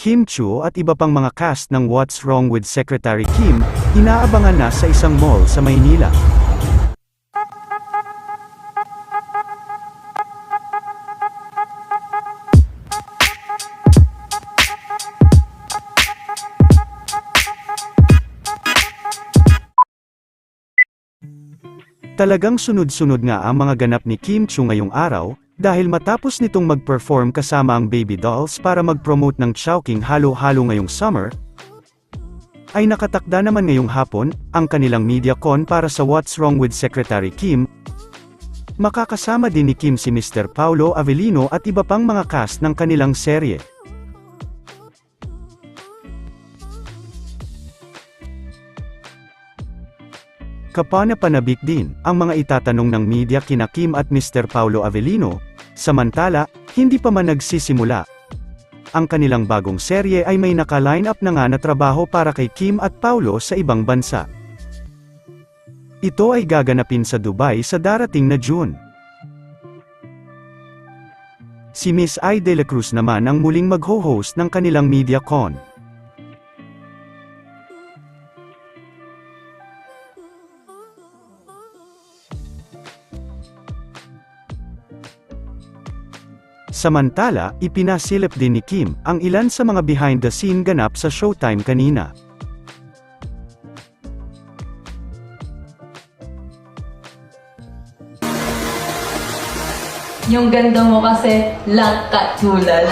Kim Chu at iba pang mga cast ng What's Wrong with Secretary Kim, inaabangan na sa isang mall sa Maynila. Talagang sunod-sunod nga ang mga ganap ni Kim Chu ngayong araw, dahil matapos nitong mag-perform kasama ang Baby Dolls para mag-promote ng Chowking Halo-Halo ngayong summer, ay nakatakda naman ngayong hapon, ang kanilang media con para sa What's Wrong with Secretary Kim. Makakasama din ni Kim si Mr. Paulo Avellino at iba pang mga cast ng kanilang serye. Kapana-panabik din, ang mga itatanong ng media kina Kim at Mr. Paulo Avellino, samantala, hindi pa man nagsisimula. Ang kanilang bagong serye ay may naka-line up na nga na trabaho para kay Kim at Paulo sa ibang bansa. Ito ay gaganapin sa Dubai sa darating na June. Si Miss I. De La Cruz naman ang muling magho-host ng kanilang media con. Samantala, ipinasilip din ni Kim ang ilan sa mga behind the scene ganap sa Showtime kanina. Yung ganda mo kasi lang katulad.